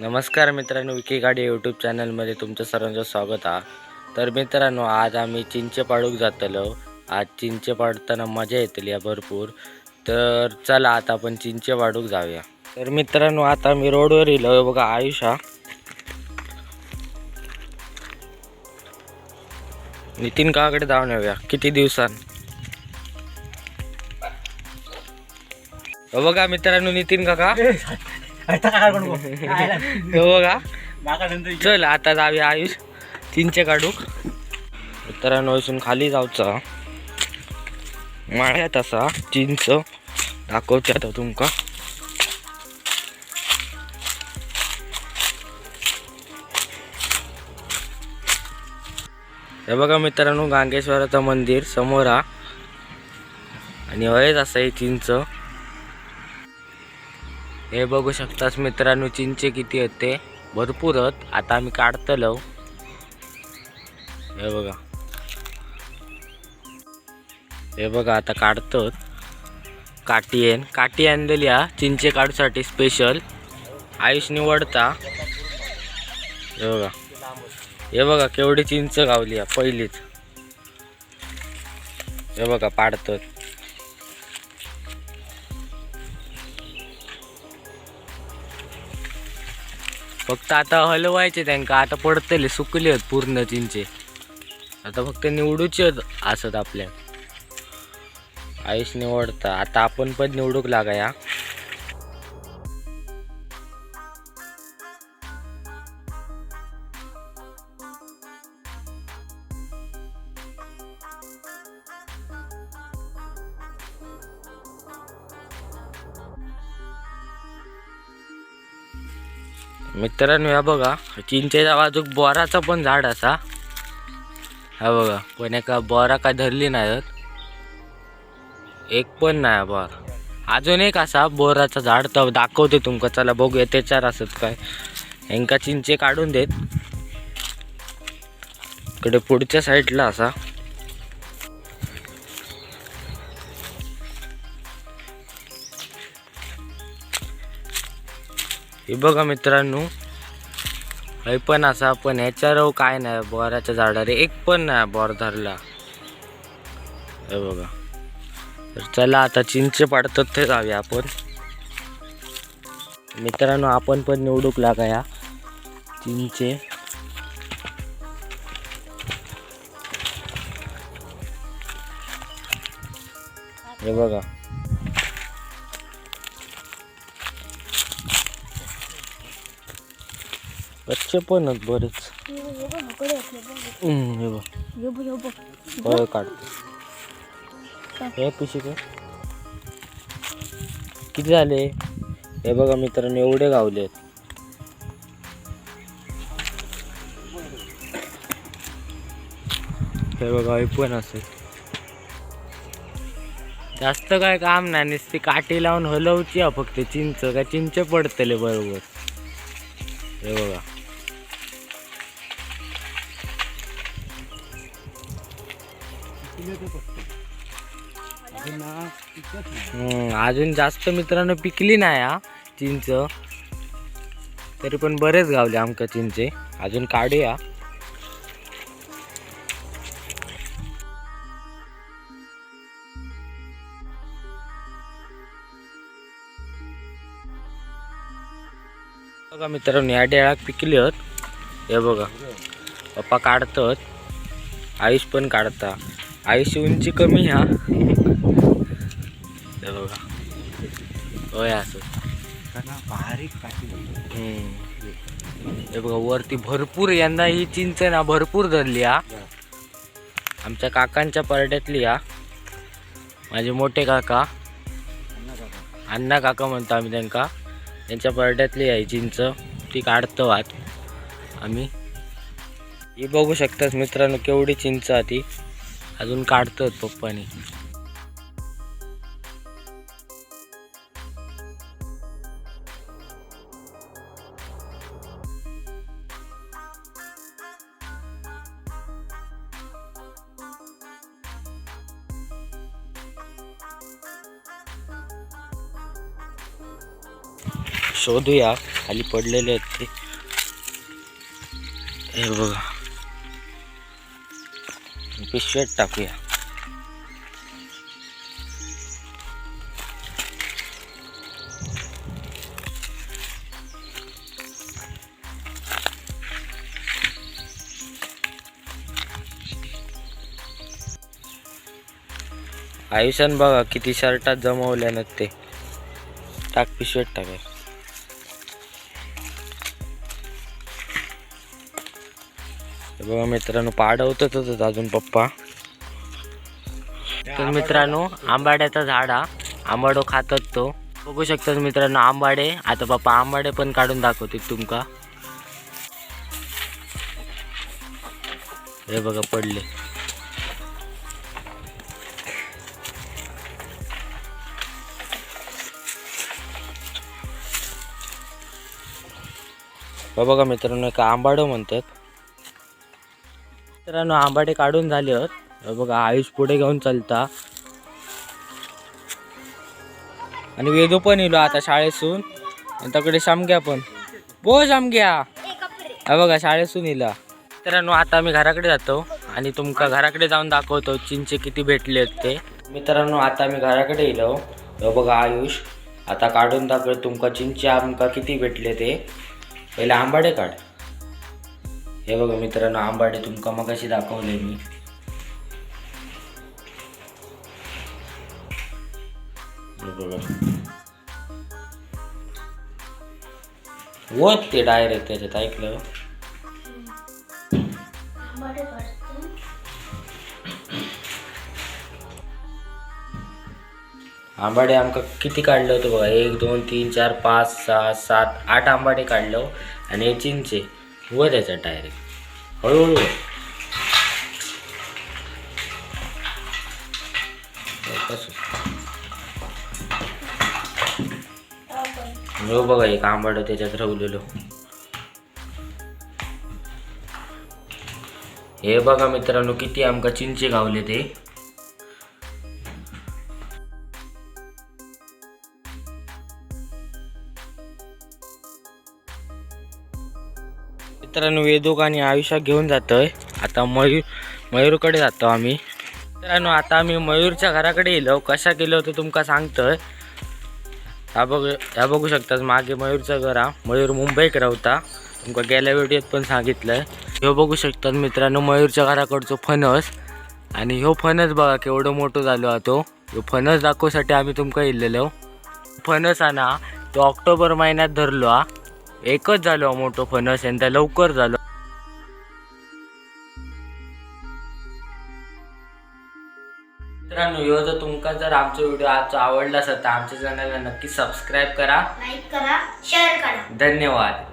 नमस्कार मित्रांनो विकी गाडी यूट्यूब चॅनलमध्ये तुमचं सर्वांचं स्वागत आहे तर मित्रांनो आज आम्ही चिंचे पाडूक जातलो. आज चिंचे पाडताना मजा येतली आहे भरपूर. तर चला आता आपण चिंचे पाडूक जाऊया. तर मित्रांनो आता मी रोडवर येलो बघा आयुष हा. नितीन काकडे जाऊन येऊया. किती दिवसांत बघा मित्रांनो नितीन काका. बघा. चल आता जाऊया आयुष. तीनचे काढूक मित्रांनो इथून खाली जाऊचा. माळ्यात असा चिंच. दाखवते आता तुमका. हे बघा मित्रांनो गांगेश्वराचं मंदिर समोर हा. आणि हयच असं हे चिंच. हे बघू शकतास मित्रांनो चिंचे किती आहेत ते भरपूर आहेत आता आम्ही काढतलो हे बघा. हे बघा आता काढतो काठी येन काठी आणलेली हा. चिंचे काढूसाठी स्पेशल आयुष निवडता. हे बघा. हे बघा केवढी चिंच गावली पहिलीच. हे बघा पाडतात. फक्त आता हलवायचे त्यांका आता पडतले सुकले आहेत पूर्ण चिंचे आता फक्त निवडूचे आहेत असत आपल्या. आयुष निवडता आता आपण पण निवडूक लागाया. मित्रांनो या बघा चिंचेच्या बाजूक बोराचं पण झाड असा. हा बघा पण एका बोरा काय धरली नाही एक पण नाही बोर. अजून एक असा बोराचं झाड तर दाखवते तुमका चला बघूया त्याच्यावर असत काय. ह्यांका चिंचे काढून देत. इकडे पुढच्या साईडला असा. हे बघा मित्रांनो हे पण असा पण ह्याच्यावर हो काय नाही बोराच्या झाडावर एक पण नाही बोर धरला. हे बघा. तर चला आता चिंचे पाडतात ते जाऊया आपण. मित्रांनो आपण पण निवडूक लागाया चिंचे. हे बघा. कच्चे पण आहेत बरेच. हे बघ. फळ काढतो हे पिशी काय किती झाले? हे बघा मित्रांनो एवढे गावले आहेत. हे बघा हे पण असेल जास्त काय काम नाही नुसती काठी लावून हलवची फक्त चिंच. काय चिंच पडतले बरोबर. हे बघा. अजून जास्त मित्रांनो पिकली नाही हा चिंच. तरी पण बरेच गावले आमका चिंचे. अजून काढूया. बघा मित्रांनो या डेळाक पिकली आहेत हे बघा पप्पा काढतात. आयुष पण काढता. आयुष उंची कमी हे. बघा. असं. बारीक. हे बघा वरती भरपूर यंदा ही चिंच ना भरपूर धरली हा. आमच्या काकांच्या परड्यातली हा. माझे मोठे काका. अण्णा काका. म्हणतो आम्ही त्यांका. त्यांच्या परड्यातली आहे चिंच. ती काढतो आत. आम्ही. ही बघू शकतात मित्रांनो केवढी चिंच आहे ती. अजून काढतोय पप्पाने शोधूया खाली पडलेले आहेत ते. हे बघा. पिशव्यात टाकूया. आयुष्यान बघा किती शर्टात जमवल्यानं ते. टाक पिशव्यात टाकूया बघा मित्रांनो पाडवतच अजून पप्पा. तर मित्रांनो आंबाड्याचा झाड हा. आंबाडो खातात तो. बघू शकतात मित्रांनो आंबाडे. आता पप्पा आंबाडे पण काढून दाखवतील तुमका. हे बघा पडले. बघा मित्रांनो का आंबाडो म्हणतात. मित्रांनो आंबाडे काढून झाले आहेत. बघा आयुष पुढे घेऊन चालता. आणि वेदू पण येलो आता शाळेसून आणि तकडे शामग्या पण. बो शामग्या. हा बघा शाळेसून येला मित्रांनो आता आम्ही घराकडे जातो. आणि तुमका घराकडे जाऊन दाखवतो चिंचे किती भेटले आहेत ते. मित्रांनो आता आम्ही घराकडे येलो बघा आयुष आता काढून दाखव तुमका चिंचे आमका किती भेटले ते. पहिले आंबाडे काढ. हे बघा मित्रांनो आंबाडे तुमका मग कशी दाखवले मी. हे होत ते डायरेक्ट त्याच्यात ऐकलं? आंबाडे आमका किती काढलं होतं बघा? एक दोन तीन चार पाच सहा सात आठ आंबाडे काढलं आणि हे चिंचे. व त्याच्यात डायरेक्ट हळूहळू हो बघा एक आंबाड त्याच्यात रवलेलो. हे बघा मित्रांनो किती आमका चिंचे गावले ते. मित्रांनो वेदोक आणि आयुष्यात घेऊन जातोय. आता मयूर मयूरकडे जातो आम्ही. मित्रांनो आता आम्ही मयूरच्या घराकडे येलो कशा गेलो तर तुमका सांगतोय. ह्या बघ ह्या बघू शकतात मागे मयूरचं घर हा. मयूर मुंबईक रावता तुमका गेल्या व्हिडिओत पण सांगितलंय. ह्यो बघू शकतात मित्रांनो मयूरच्या घराकडचो फणस. आणि ह्यो फणस बघा केवढं मोठं झालो हा तो. ह्यो फणस दाखवसाठी आम्ही तुमका येल्लेलो फणस हा ना तो ऑक्टोबर महिन्यात धरलो हा. एकच झालो मोठो फणस आणि त्या लवकर झालो. मित्रांनो ह्यो जर तुमका जर आमचा व्हिडिओ आजचा आवडला असेल तर आमच्या चॅनलला नक्की सबस्क्राईब करा. लाईक करा शेअर करा. धन्यवाद.